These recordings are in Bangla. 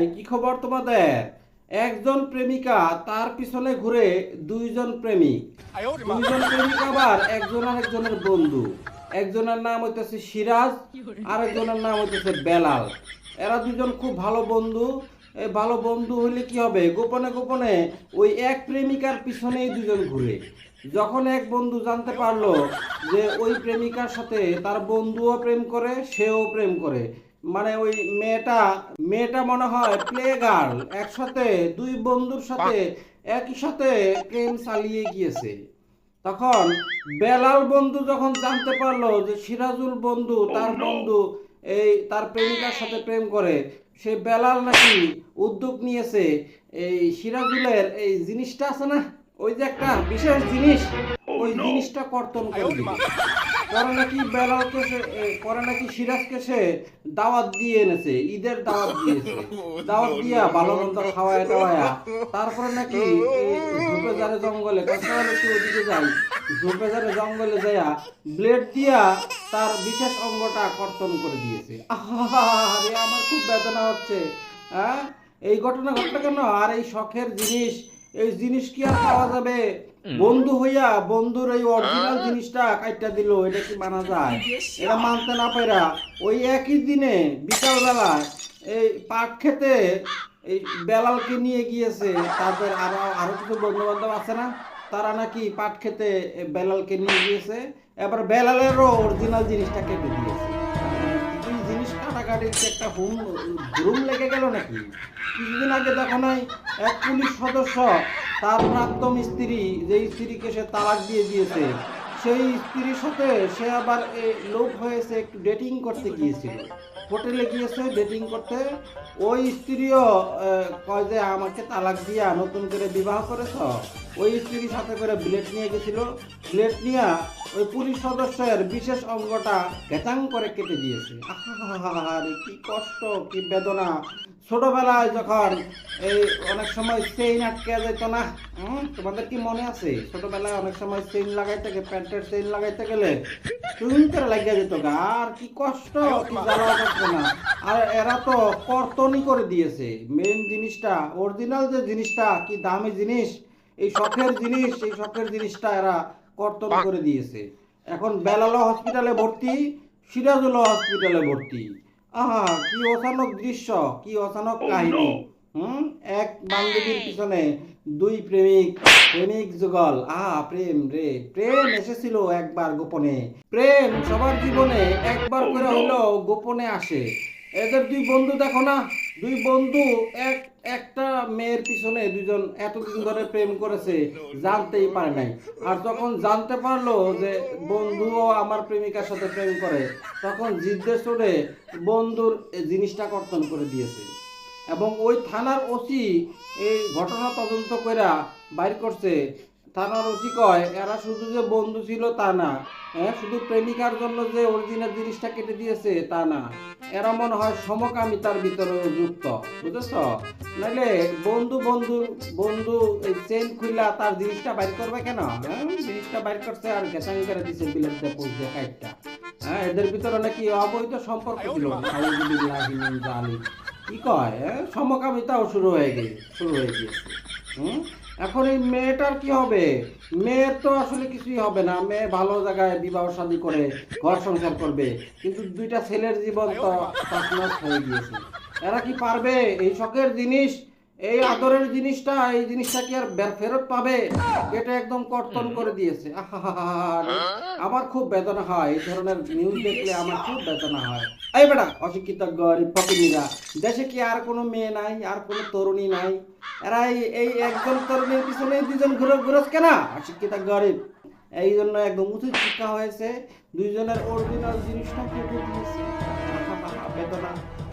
এই কি খবর তোমাদের? একজন প্রেমিকা তার পিছনে ঘুরে দুইজন প্রেমিক। দুইজন প্রেমিক আবার একজন আরেকজনের বন্ধু। একজনের নাম হইতেছে সিরাজ, আরেকজনের নাম হইতেছে বেলাল। এরা দুজন খুব ভালো বন্ধু। ভালো বন্ধু হইলে কি হবে? গোপনে গোপনে ওই এক প্রেমিকার পিছনেই দুজন ঘুরে। যখন এক বন্ধু জানতে পারল যে ওই প্রেমিকার সাথে তার বন্ধুও প্রেম করে, সেও প্রেম করে মানে ওই মেয়েটা মেয়েটা মনে হয় প্লে গার্ল একসাথে দুই বন্ধুর সাথে একই সাথে প্রেম চালিয়ে গিয়েছে। তখন বেলাল বন্ধু যখন জানতে পারল যে সিরাজুল বন্ধু তার বন্ধু এই তার প্রেমিকার সাথে প্রেম করে সে বেলাল নাকি উদ্যোগ নিয়েছে এই সিরাজুলের এই জিনিসটা আছে না? ওই যে একটা বিশেষ জিনিস ওই জিনিসটা কর্তন করে পরে নাকি বেলালকে সে- পরে নাকি সিরাজকে সে দাওয়াত দিয়ে এনেছে ঈদের দাওয়াত দিয়েছে। দাওয়াত দিয়া ভালো মন্দ খাওয়ায় টাওয়ায়া তারপরে নাকি ঝোপে জঙ্গলে একটু ওদিকে যাই। ঝোপে যারে জঙ্গলে যাইয়া ব্লেড দিয়া তার বিশেষ অঙ্গটা কর্তন করে দিয়েছে। আরে আমার খুব বেদনা হচ্ছে হ্যাঁ এই ঘটনা ঘটলো কেন আর এই শখের জিনিস এই জিনিস কি আর পাওয়া যাবে বন্ধু হইয়া বন্ধুর এই অরিজিনাল জিনিসটা কাইটা দিল এটা কি মানা যায় এটা মানতে না পাইরা ওই একই দিনে বিকালবেলা এই পাট খেতে এই বেলালকে নিয়ে গিয়েছে তাদের আরও আরও কিছু বন্ধু বান্ধব আছে না তারা নাকি পাট খেতে বেলালকে নিয়ে গিয়েছে এবার বেলালেরও অরিজিনাল জিনিসটা কেটে দিয়েছে দুই জিনিস কাটাকাটির একটা হুম হুম লেগে গেল নাকি কিছুদিন আগে দেখো নাই এক পুলিশ সদস্য তার প্রাক্তন স্ত্রী যে স্ত্রীকে সে তালাক দিয়ে দিয়েছে সেই স্ত্রীর সাথে সে আবার লোক হয়েছে একটু ডেটিং করতে গিয়েছিল। হোটেলে গিয়েছে ডেটিং করতে। ওই স্ত্রীও কয় যে আমাকে তালাক দিয়া নতুন করে বিবাহ করেছ? ওই স্ত্রীর সাথে করে ব্লেড নিয়ে গেছিল। ব্লেড নিয়ে ওই পুলিশ সদস্যের বিশেষ অঙ্গটা গেটাং করে কেটে দিয়েছে। আহাহাহাহারে, কি কষ্ট কি বেদনা। ছোটবেলায় যখন এই অনেক সময় চেইন আটকে যেত না তোমাদের কি মনে আছে? ছোটবেলায় অনেক সময় চেইন লাগাইতে গেলে প্যান্টের চেইন লাগাইতে গেলে টুন করে লাগিয়ে যেত গা। আর কি কষ্ট, কি জ্বালা করতো না। আর এরা তো কর্তনই করে দিয়েছে। মেন জিনিসটা অরিজিনাল যে জিনিসটা, কি দামি জিনিস, এই শখের জিনিস, এই শখের জিনিসটা এরা কর্তন করে দিয়েছে। এখন বেলালো হসপিটালে ভর্তি সিরাজুল্লাহ হসপিটালে ভর্তি। আহা কি অচানক দৃশ্য কি অচানক কাহিনী। হুম? এক বান্ধবীর পিছনে দুই প্রেমিক প্রেমিক যুগল। আহা প্রেম রে প্রেম এসেছিল একবার গোপনে। প্রেম সবার জীবনে একবার করে হলেও গোপনে আসে। এদের দুই বন্ধু দেখো না, দুই বন্ধু এক, একটা মেয়ের পিছনে দুজন এতদিন ধরে প্রেম করেছে, জানতেই পারে নাই। আর যখন জানতে পারল যে বন্ধুও আমার প্রেমিকার সাথে প্রেম করে, তখন করে বন্ধুর জিনিসটা কর্তন করে দিয়েছে। এবং ওই থানার ওসি এই ঘটনা তদন্ত কইরা বাইর করছে থানার ওসি কয়, এরা শুধু যে বন্ধু ছিল তা না হ্যাঁ? শুধু প্রেমিকার জন্য যে অরিজিনাল জিনিসটা কেটে দিয়েছে তা না। এরা মনে হয় সমকামিতার ভিতরে যুক্ত, বুঝেছ? নাহলে বন্ধু বন্ধু বন্ধু চেন খুললা তার জিনিসটা বাইর করবে কেন? হ্যাঁ? জিনিসটা বাইর করছে আর গেসাং করে বিলেট দিয়ে পৌঁছে কাইটটা হ্যাঁ এদের ভিতরে নাকি অবৈধ সম্পর্ক ছিল। কি কয় হ্যাঁ? সমকামিতাও শুরু হয়ে গেছে শুরু হয়ে গিয়েছে, হুম? এখন এই মেয়েটার কি হবে? মেয়ের তো আসলে কিছুই হবে না। মেয়ে ভালো জায়গায় বিবাহ শাদী করে, ঘর সংসার করবে। কিন্তু দুইটা ছেলের জীবন তো হয়ে গিয়েছে। এরা কি পারবে? এই শখের জিনিস এই আদরের জিনিসটা, এই জিনিসটা কি আর ফেরত পাবে? এটা একদম কর্তন করে দিয়েছে। আমার খুব বেদনা হয় এই ধরনের নিউজ দেখলে আমার খুব বেদনা হয় এই বেটা অশিক্ষিত গরিব ফকিনীরা দেশে কি আর কোনো মেয়ে নাই আর কোনো তরুণী নাই এরা এই- এই একজন তরুণীর পিছনে দুজন ঘুরে ঘুরস কেন অশিক্ষিত গরিব এই জন্য একদম উচিত শিক্ষা হয়েছে দুইজনের অরিজিনাল জিনিসটা কেটে দিয়েছে বেদনা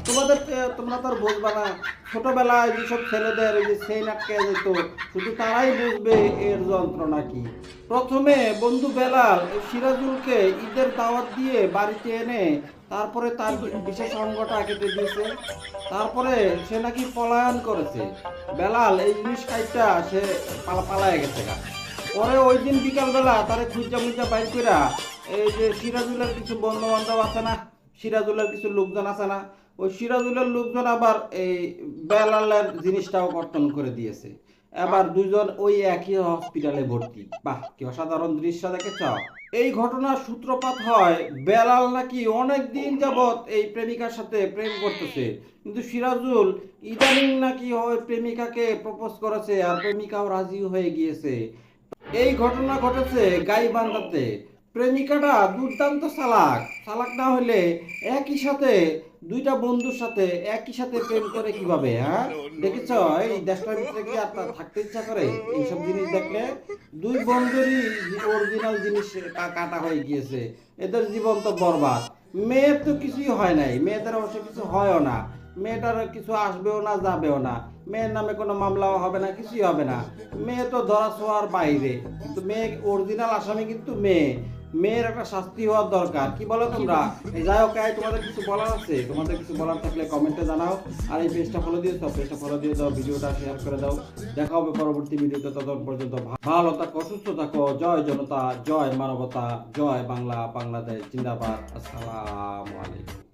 তোমাদের তোমরা তো বুঝবা না, ছোটবেলায় যেসব ছেলেদের এই যে সেই আটকে যেত, শুধু তারাই বুঝবে এর যন্ত্রণা কি। প্রথমে বন্ধু বেলাল সিরাজুলকে ঈদের দাওয়াত দিয়ে বাড়িতে এনে তারপরে তার বিশেষ অঙ্গটা কেটে দিয়েছে, তারপরে সে নাকি পলায়ন করেছে। বেলাল এই জিনিস কাইটা সে পালা, পালায় গেছে গা। পরে ওই দিন বিকালবেলা তারে খুঁজা মুজা বাইর কইরা এই যে সিরাজুলের কিছু বন্ধু বান্ধব আছে না, সিরাজুলের কিছু লোকজন আছে না ওই সিরাজুলের লোকজন আবার এই বেলালের জিনিসটাও কর্তন করে দিয়েছে। এবার দুজন ওই একই হসপিটালে ভর্তি। বাহ, কি অসাধারণ দৃশ্য দেখেছ? এই ঘটনার সূত্রপাত হয়, বেলাল নাকি অনেক দিন যাবৎ এই প্রেমিকার সাথে প্রেম করতেছে। কিন্তু সিরাজুল ইদানিং নাকি ওই প্রেমিকাকে প্রপোজ করেছে আর প্রেমিকাও রাজি হয়ে গিয়েছে। এই ঘটনা ঘটেছে গাইবান্ধাতে। প্রেমিকাটা দুর্দান্ত চালাক। চালাক না হলে একই সাথে দুইটা বন্ধুর সাথে একই সাথে প্রেম করে কীভাবে হ্যাঁ? দেখেছ? এই দেশটার ভিতরে কি আর থাকতে ইচ্ছা করে? এইসব জিনিস দেখলে দুই বন্ধুরই অরিজিনাল জিনিস কাটা হয়ে গিয়েছে। এদের জীবন তো বরবাদ। মেয়ের তো কিছুই হয় নাই। মেয়েদের অবশ্য কিছু হয়ও না। মেয়েটার কিছু আসবেও না, যাবেও না। মেয়ের নামে কোনো মামলাও হবে না, কিছুই হবে না। মেয়ে তো ধরা ছোঁয়ার বাইরে। কিন্তু মেয়ে অরিজিনাল আসামি কিন্তু মেয়ে। মেয়ের একটা শাস্তি হওয়ার দরকার। কি বলো তোমরা? যাই হোক তোমাদের কিছু বলার আছে? তোমাদের কিছু বলার থাকলে কমেন্টে জানাও। আর এই পেজটা ফলো দিয়ে দাও পেজটা ফলো দিয়ে দাও, ভিডিওটা শেয়ার করে দাও। দেখা হবে পরবর্তী ভিডিওতে, ততক্ষণ পর্যন্ত ভালো থাকো, সুস্থ থাকো। জয় জনতা, জয় মানবতা, জয় বাংলা, বাংলাদেশ, জিন্দাবাদ। আসসালামু আলাইকুম।